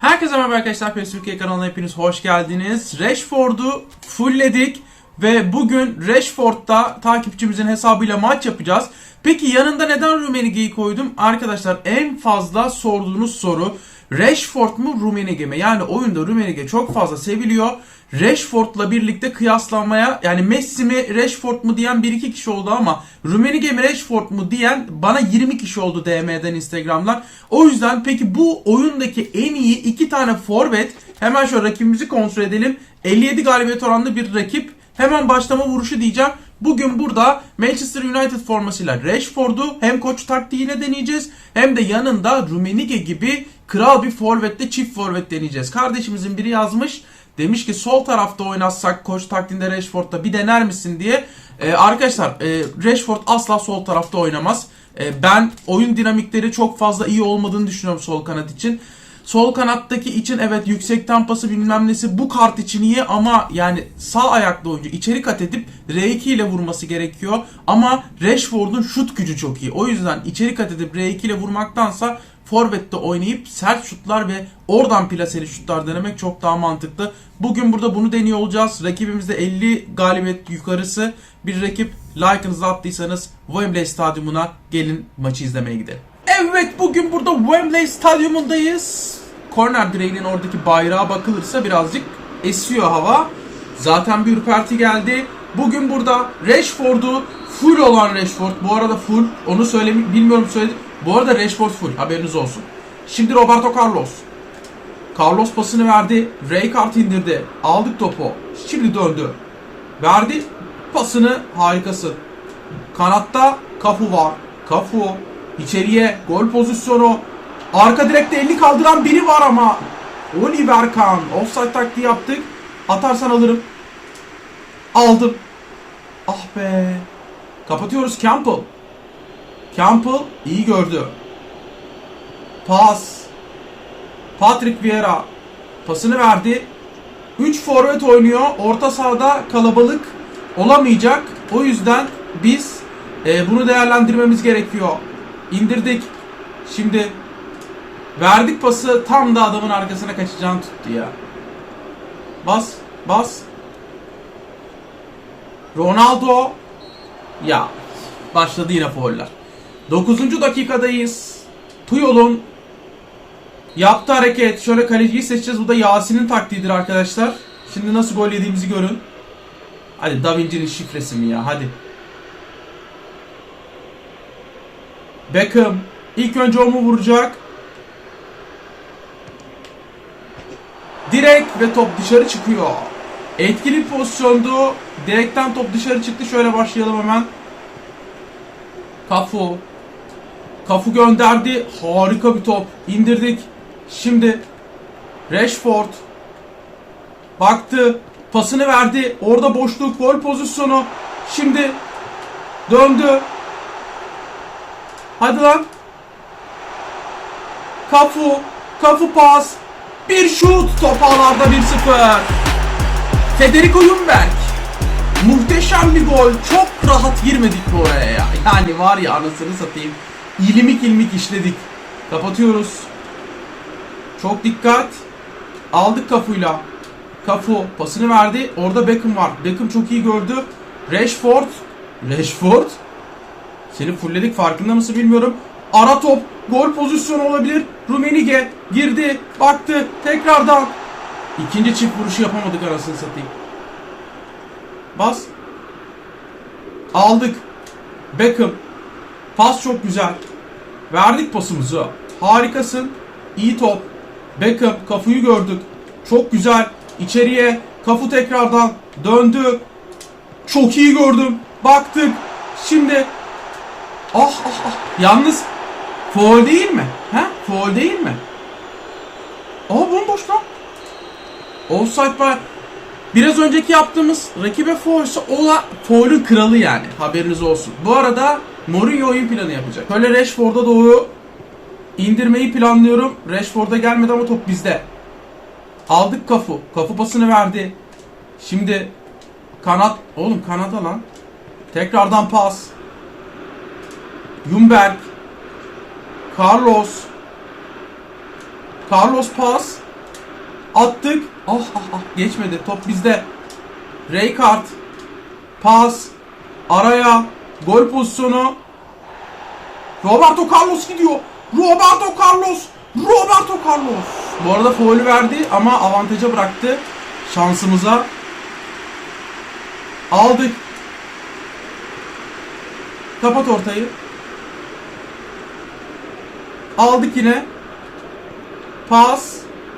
Herkese merhaba arkadaşlar. PES Türkiye kanalına hepiniz hoş geldiniz. Rashford'u fullledik ve bugün Rashford'da takipçimizin hesabıyla maç yapacağız. Peki yanında neden Rummenigge'yi koydum? Arkadaşlar en fazla sorduğunuz soru Rashford mu Rummenigge mi? Yani oyunda Rummenigge çok fazla seviliyor. Rashford'la birlikte kıyaslanmaya yani Messi mi Rashford mu diyen 1-2 kişi oldu ama Rummenigge mi Rashford mu diyen bana 20 kişi oldu DM'den Instagram'dan. O yüzden peki bu oyundaki en iyi iki tane forvet hemen şöyle rakibimizi kontrol edelim. 57 galibiyet oranlı bir rakip. Hemen başlama vuruşu diyeceğim. Bugün burada Manchester United formasıyla Rashford'u hem koç taktiğine deneyeceğiz hem de yanında Rummenigge gibi kral bir forvette çift forvet deneyeceğiz. Kardeşimizin biri yazmış. Demiş ki sol tarafta oynatsak koç taktiğinde Rashford'da bir dener misin diye. Ee, arkadaşlar e, Rashford asla sol tarafta oynamaz. E, ben oyun dinamikleri çok fazla iyi olmadığını düşünüyorum sol kanat için. Sol kanattaki için evet yüksek tampası bilmem nesi bu kart için iyi ama yani sağ ayaklı oyuncu içeri kat edip R2 ile vurması gerekiyor. Ama Rashford'un şut gücü çok iyi. O yüzden içeri kat edip R2 ile vurmaktansa Forvet'te oynayıp sert şutlar ve oradan plaseli şutlar denemek çok daha mantıklı. Bugün burada bunu deniyor olacağız. Rakibimizde 50 galibiyet yukarısı bir rakip. Like'ınızı attıysanız Wembley Stadyumuna gelin maçı izlemeye gidelim. Evet bugün burada Wembley Stadyumundayız. Corner direğinin oradaki bayrağa bakılırsa birazcık esiyor hava. Zaten bir ürperti geldi. Bugün burada Rashford'u full olan Rashford. Bu arada full. Onu söylemi bilmiyorum söyledim. Bu arada Rashford full. Haberiniz olsun. Şimdi Roberto Carlos. Carlos pasını verdi. Rijkaard indirdi. Aldık topu. Şimdi döndü. Verdi pasını. Harikasın. Kanatta Kafu var. Kafu. İçeriye gol pozisyonu. Arka direkte 50 kaldıran biri var ama. Oliver Kahn. Offside taktiği yaptık. Atarsan alırım. Aldım. Ah be. Kapatıyoruz Campbell. Campbell iyi gördü. Pas. Patrick Vieira pasını verdi. 3 forvet oynuyor. Orta sahada kalabalık olamayacak. O yüzden biz e, bunu değerlendirmemiz gerekiyor. İndirdik. Şimdi verdik pası tam da adamın arkasına kaçacağını tuttu ya. Bas, bas. Ronaldo ya başladı yine fauller. 9. dakikadayız. Puyol'un yaptığı hareket. Şöyle kaleciyi seçeceğiz. Bu da Yasin'in taktiğidir arkadaşlar. Şimdi nasıl gol yediğimizi görün. Hadi Da Vinci'nin şifresi mi ya? Hadi. Beckham ilk önce o mu vuracak? Direkt ve top dışarı çıkıyor. Etkili pozisyondu. Direkten top dışarı çıktı. Şöyle başlayalım hemen. Kafu. Kafu gönderdi. Harika bir top. İndirdik. Şimdi Rashford baktı. Pasını verdi. Orada boşluk. Gol pozisyonu. Şimdi döndü. Hadi lan. Kafu. Kafu pas. Bir şut. Top ağlarda 1-0. Federico Ljungberg. Muhteşem bir gol. Çok rahat girmedik bu oraya ya. Yani var ya anasını satayım. İlimik ilmik işledik. Kapatıyoruz. Çok dikkat. Aldık kafuyla. Kafu pasını verdi. Orada Beckham var. Beckham çok iyi gördü. Rashford. Rashford. Seni fullledik farkında mısın bilmiyorum. Ara top. Gol pozisyonu olabilir. Rummenigge girdi. Baktı. Tekrardan. İkinci çift vuruşu yapamadık arasını satayım. Bas. Aldık. Beckham. Pas çok güzel. Verdik pasımızı. Harikasın. İyi top. Beckham kafayı gördük. Çok güzel. İçeriye kafu tekrardan döndü. Çok iyi gördüm. Baktık. Şimdi ah ah ah. Yalnız foul değil mi? He? Foul değil mi? Aa bomboş lan. Offside var. Biraz önceki yaptığımız rakibe foul'sa ola foul'ün kralı yani. Haberiniz olsun. Bu arada Mourinho oyun planı yapacak. Böyle Rashford'a doğru indirmeyi planlıyorum. Rashford'a gelmedi ama top bizde. Aldık kafu. Kafu pasını verdi. Şimdi kanat. Oğlum kanada lan. Tekrardan pas. Jumberg. Carlos. Carlos pas. Attık. Ah ah ah geçmedi. Top bizde. Raykart. Pas. Araya. Gol pozisyonu. Roberto Carlos gidiyor. Roberto Carlos. Roberto Carlos. Bu arada faulü verdi ama avantaja bıraktı. Şansımıza. Aldık. Kapat ortayı. Aldık yine. Pas.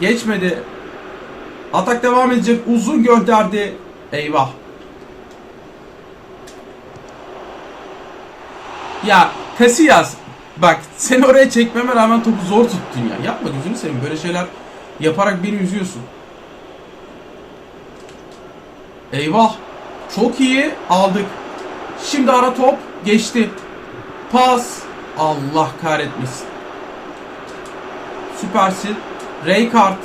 Geçmedi. Atak devam edecek. Uzun gönderdi. Eyvah. Ya Casillas bak seni oraya çekmeme rağmen topu zor tuttun ya. Yapma gözünü seveyim. Böyle şeyler yaparak beni üzüyorsun. Eyvah. Çok iyi aldık. Şimdi ara top geçti. Pas. Allah kahretmesin. Süpersin. Raykart.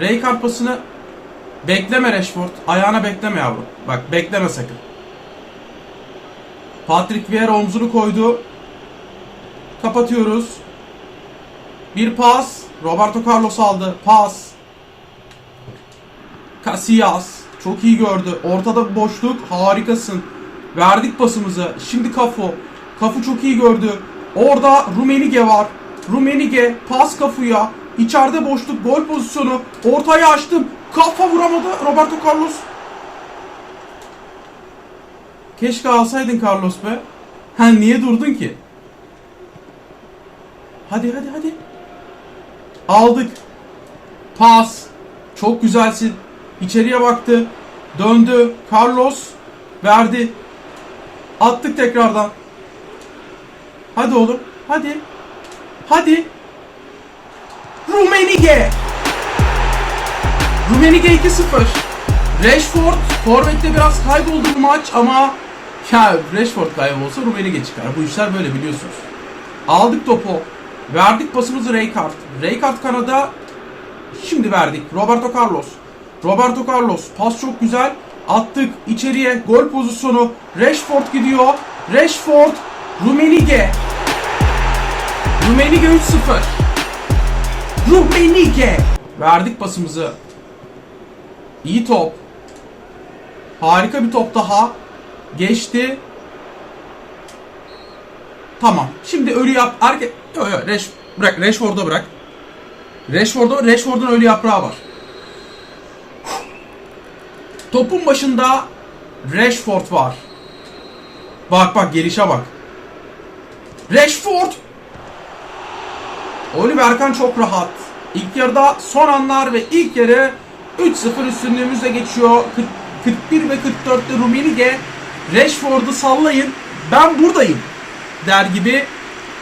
Raykart pasını bekleme Rashford. Ayağına bekleme yavrum. Bak bekleme sakın. Patrick Vieira omzunu koydu. Kapatıyoruz. Bir pas. Roberto Carlos aldı. Pas. Casillas. Çok iyi gördü. Ortada bir boşluk. Harikasın. Verdik pasımızı. Şimdi Kafu. Kafu çok iyi gördü. Orada Rumenige var. Rumenige pas Kafu'ya. İçeride boşluk gol pozisyonu. Ortaya açtım. Kafa vuramadı Roberto Carlos. Keşke alsaydın Carlos be. Ha niye durdun ki? Hadi hadi hadi. Aldık. Pas. Çok güzelsin. İçeriye baktı. Döndü. Carlos verdi. Attık tekrardan. Hadi oğlum. Hadi. Hadi. Rumenige. Rumenige 2-0. Rashford Forvet'te biraz kayboldu bu maç ama ya Rashford kaybolsa Rumenige çıkar. Bu işler böyle biliyorsunuz. Aldık topu. Verdik pasımızı Raykart. Raykart kanada şimdi verdik. Roberto Carlos. Roberto Carlos. Pas çok güzel. Attık içeriye. Gol pozisyonu. Rashford gidiyor. Rashford. Rumenige. Rumenige 3-0. Rumenige. Verdik pasımızı. İyi top. Harika bir top daha. Geçti. Tamam. Şimdi ölü yap. Arke... Yo yo. Reş... Bırak. Rashford'a bırak. Rashford'a Rashford'un ölü yaprağı var. Topun başında Rashford var. Bak bak gelişe bak. Rashford. Oliver Kahn çok rahat. İlk yarıda son anlar ve ilk yarı 3-0 üstünlüğümüzle geçiyor. 40, 41 ve 44'te Rumenige Rashford'u sallayın. Ben buradayım der gibi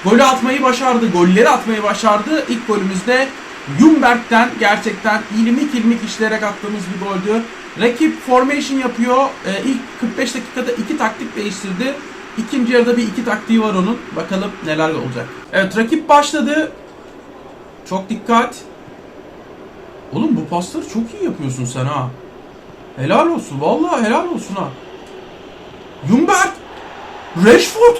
golü atmayı başardı. Golleri atmayı başardı. İlk golümüzde Jumberg'den gerçekten ilmik ilmik işleyerek attığımız bir goldü. Rakip formation yapıyor. Ee, ilk 45 dakikada iki taktik değiştirdi. İkinci yarıda bir iki taktiği var onun. Bakalım neler olacak. Evet rakip başladı. Çok dikkat. Oğlum bu pasları çok iyi yapıyorsun sen ha. Helal olsun. Vallahi helal olsun ha. Jumberg. Rashford.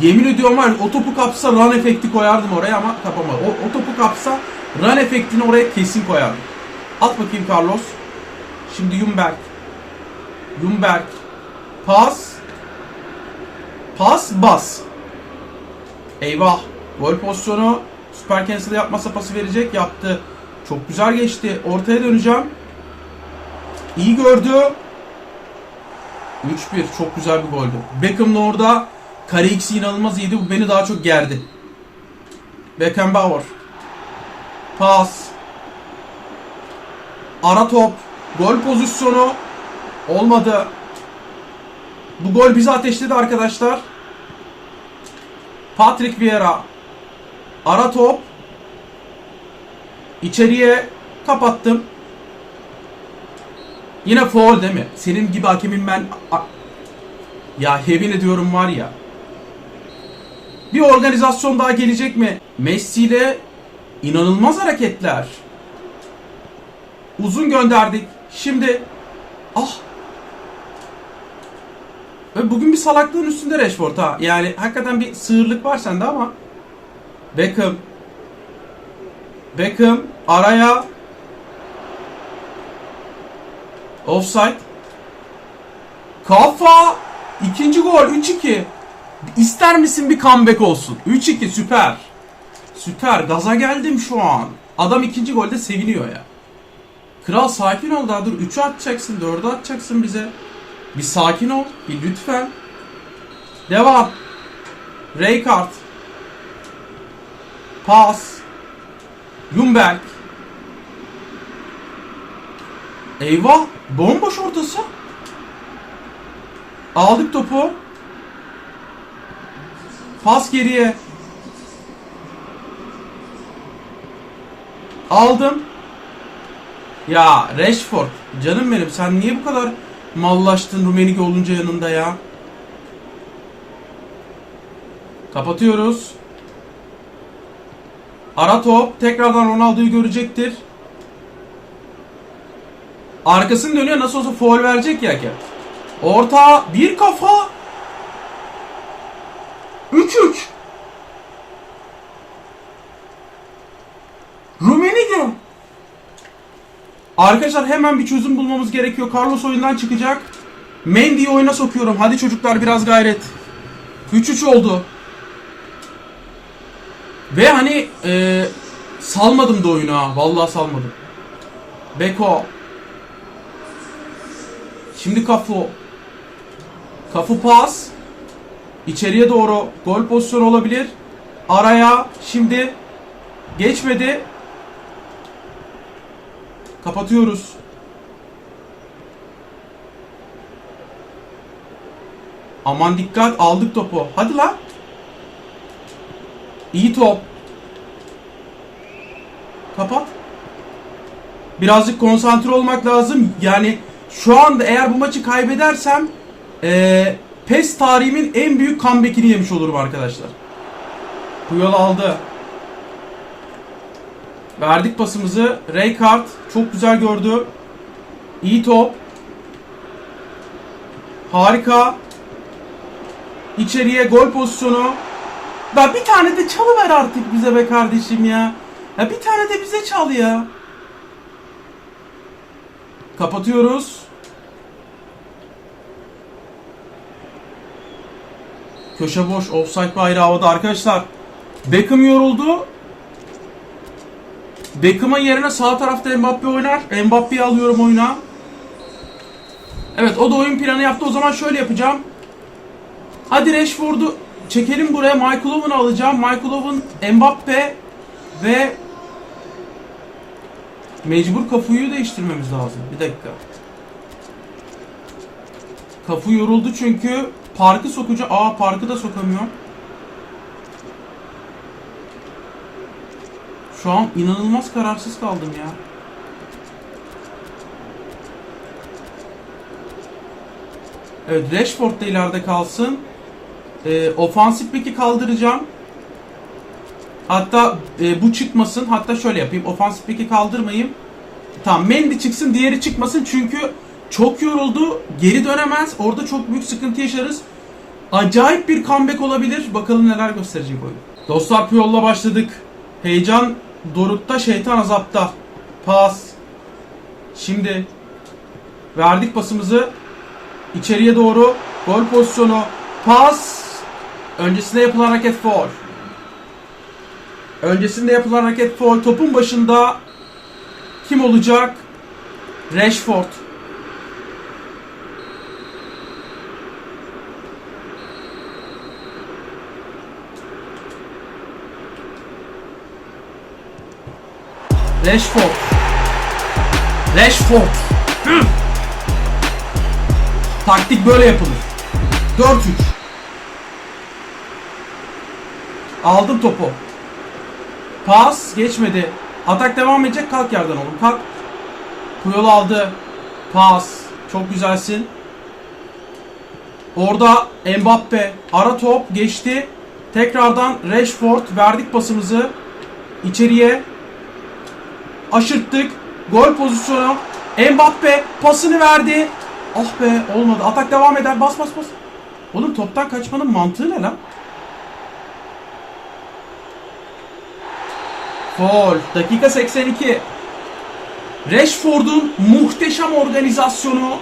Yemin ediyorum var o topu kapsa run efekti koyardım oraya ama kapamadı. O, o topu kapsa run efektini oraya kesin koyardım. At bakayım Carlos. Şimdi Jumberg. Jumberg. Pas. Pas bas. Eyvah. Gol pozisyonu. Süper cancel yapmasa pası verecek. Yaptı. Çok güzel geçti. Ortaya döneceğim. İyi gördü. 3-1. Çok güzel bir goldü. Beckham'la orada kare X'i inanılmaz iyiydi. Bu beni daha çok gerdi. Beckenbauer. Pas. Ara top. Gol pozisyonu. Olmadı. Bu gol bizi ateşledi arkadaşlar. Patrick Vieira. Ara top. İçeriye kapattım. Yine foul değil mi? Senin gibi hakemin ben... Ya yemin ediyorum var ya. Bir organizasyon daha gelecek mi? Messi ile inanılmaz hareketler. Uzun gönderdik. Şimdi ah ve bugün bir salaklığın üstünde Rashford ha. Yani hakikaten bir sığırlık var sende ama Beckham Beckham araya Offside. Kafa. İkinci gol 3-2. İster misin bir comeback olsun? 3-2 süper. Süper. Gaza geldim şu an. Adam ikinci golde seviniyor ya. Kral sakin ol daha dur. 3'ü atacaksın, 4'ü atacaksın bize. Bir sakin ol. Bir lütfen. Devam. Raykart. Pas. Ljungberg. Eyvah. Bomboş ortası. Aldık topu. Pas geriye. Aldım. Ya Rashford. Canım benim sen niye bu kadar mallaştın Rumenige olunca yanında ya? Kapatıyoruz. Ara top. Tekrardan Ronaldo'yu görecektir. Arkasını dönüyor. Nasıl olsa foul verecek ya ki. Orta. Bir kafa. 3-3. Rumenige. Arkadaşlar hemen bir çözüm bulmamız gerekiyor. Carlos oyundan çıkacak. Mendy'yi oyuna sokuyorum. Hadi çocuklar biraz gayret. 3-3 oldu. Ve hani e, salmadım da oyunu ha. Vallahi salmadım. Beko. Şimdi Kafu. Kafu pas. İçeriye doğru gol pozisyonu olabilir. Araya şimdi geçmedi. Kapatıyoruz. Aman dikkat aldık topu. Hadi lan. İyi top. Kapat. Birazcık konsantre olmak lazım. Yani şu anda eğer bu maçı kaybedersem eee PES tarihimin en büyük comeback'ini yemiş olurum arkadaşlar. Puyol aldı. Verdik pasımızı. Raykart çok güzel gördü. İyi top. Harika. İçeriye gol pozisyonu. Da bir tane de çalıver artık bize be kardeşim ya. Ya bir tane de bize çal ya. Kapatıyoruz. Köşe boş. Offside bayrağı havada arkadaşlar. Beckham yoruldu. Beckham'ın yerine sağ tarafta Mbappe oynar. Mbappe'yi alıyorum oyuna. Evet o da oyun planı yaptı. O zaman şöyle yapacağım. Hadi Rashford'u çekelim buraya. Michael Owen'ı alacağım. Michael Owen, Mbappe ve mecbur kafuyu değiştirmemiz lazım. Bir dakika. Kafu yoruldu çünkü parkı sokucu. Aa parkı da sokamıyorum. Şu an inanılmaz kararsız kaldım ya. Evet Rashford da ileride kalsın. Ee, ofansif beki kaldıracağım. Hatta e, bu çıkmasın. Hatta şöyle yapayım. Ofansif beki kaldırmayayım. Tamam Mendy çıksın diğeri çıkmasın çünkü çok yoruldu. Geri dönemez. Orada çok büyük sıkıntı yaşarız. Acayip bir comeback olabilir. Bakalım neler gösterecek oyun. Dostlar Puyol'la başladık. Heyecan dorukta, şeytan azapta. Pas. Şimdi verdik pasımızı. İçeriye doğru gol pozisyonu. Pas. Öncesinde yapılan hareket foul. Öncesinde yapılan hareket foul. Topun başında kim olacak? Rashford. Rashford. Rashford. Hı. Taktik böyle yapılır. 4-3. Aldım topu. Pas geçmedi. Atak devam edecek. Kalk yerden oğlum. Kalk. Puyol aldı. Pas. Çok güzelsin. Orada Mbappe. Ara top geçti. Tekrardan Rashford. Verdik pasımızı. İçeriye. Aşırttık. Gol pozisyonu. Mbappe pasını verdi. Ah be olmadı. Atak devam eder. Bas bas bas. Oğlum toptan kaçmanın mantığı ne lan? Foul. Dakika 82. Rashford'un muhteşem organizasyonu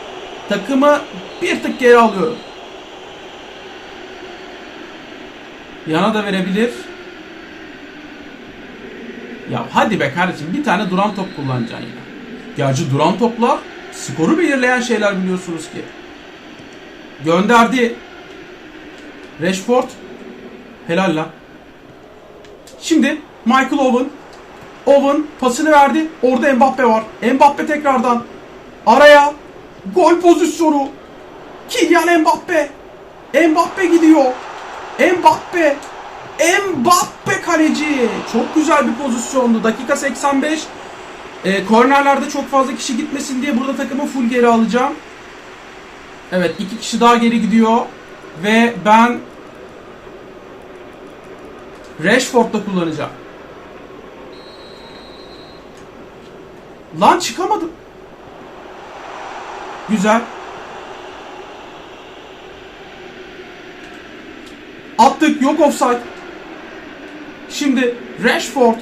takımı bir tık geri alıyor. Yana da verebilir. Ya hadi be kardeşim bir tane duran top kullanacaksın yine. Gerçi duran toplar skoru belirleyen şeyler biliyorsunuz ki. Gönderdi. Rashford. Helal lan. Şimdi Michael Owen. Owen pasını verdi. Orada Mbappe var. Mbappe tekrardan. Araya. Gol pozisyonu. Kylian Mbappe. Mbappe gidiyor. Mbappe. Mbappe kaleci. Çok güzel bir pozisyondu. Dakika 85. E, kornerlerde çok fazla kişi gitmesin diye burada takımı full geri alacağım. Evet iki kişi daha geri gidiyor. Ve ben Rashford'da kullanacağım. Lan çıkamadım. Güzel. Attık yok offside. Şimdi Rashford.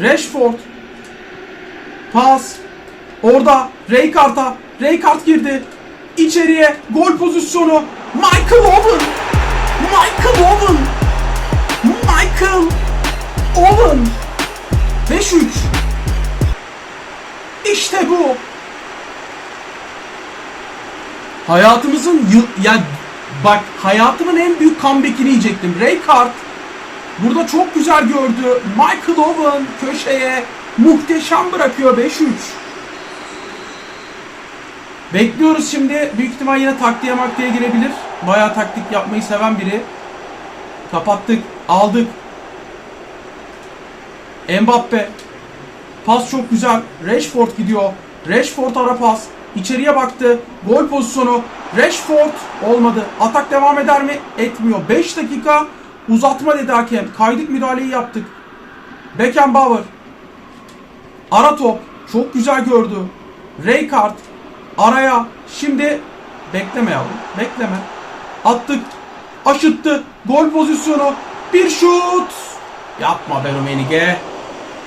Rashford. Pas. Orada Rijkaard'a. Rijkaard girdi. İçeriye gol pozisyonu. Michael Owen. Michael Owen. Michael Owen. 5-3. İşte bu. Hayatımızın yıl ya bak hayatımın en büyük comeback'ini yiyecektim. Rijkaard burada çok güzel gördü. Michael Owen köşeye muhteşem bırakıyor 5-3. Bekliyoruz şimdi. Büyük ihtimal yine taktiğe maktiğe girebilir. Bayağı taktik yapmayı seven biri. Kapattık. Aldık. Mbappe. Pas çok güzel. Rashford gidiyor. Rashford ara pas. İçeriye baktı. Gol pozisyonu. Rashford olmadı. Atak devam eder mi? Etmiyor. 5 dakika uzatma dedi hakem. Kaydık müdahaleyi yaptık. Beckenbauer. Ara top. Çok güzel gördü. Rijkaard. Araya. Şimdi bekleme yavrum. Bekleme. Attık. Aşıttı. Gol pozisyonu. Bir şut. Yapma be Rumenige.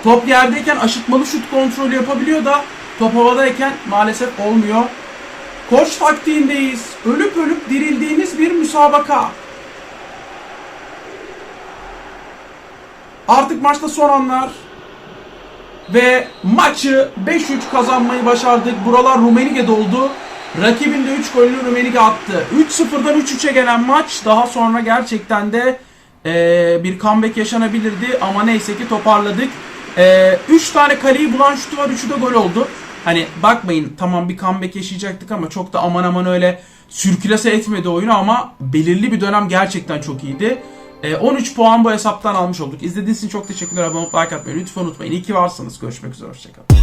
Top yerdeyken aşıtmalı şut kontrolü yapabiliyor da top havadayken maalesef olmuyor. Koç taktiğindeyiz. Ölüp ölüp dirildiğimiz bir müsabaka. Artık maçta son anlar. Ve maçı 5-3 kazanmayı başardık. Buralar Rumenige'de oldu. Rakibin de 3 golünü Rumenige attı. 3-0'dan 3-3'e gelen maç daha sonra gerçekten de eee, bir comeback yaşanabilirdi ama neyse ki toparladık. 3 tane kaleyi bulan şutu var 3'ü de gol oldu. Hani bakmayın tamam bir comeback yaşayacaktık ama çok da aman aman öyle sürkülese etmedi oyunu ama belirli bir dönem gerçekten çok iyiydi. Ee, 13 puan bu hesaptan almış olduk. İzlediğiniz için çok teşekkürler. Abone olup like atmayı lütfen unutmayın. İyi ki varsınız. Görüşmek üzere. Hoşçakalın.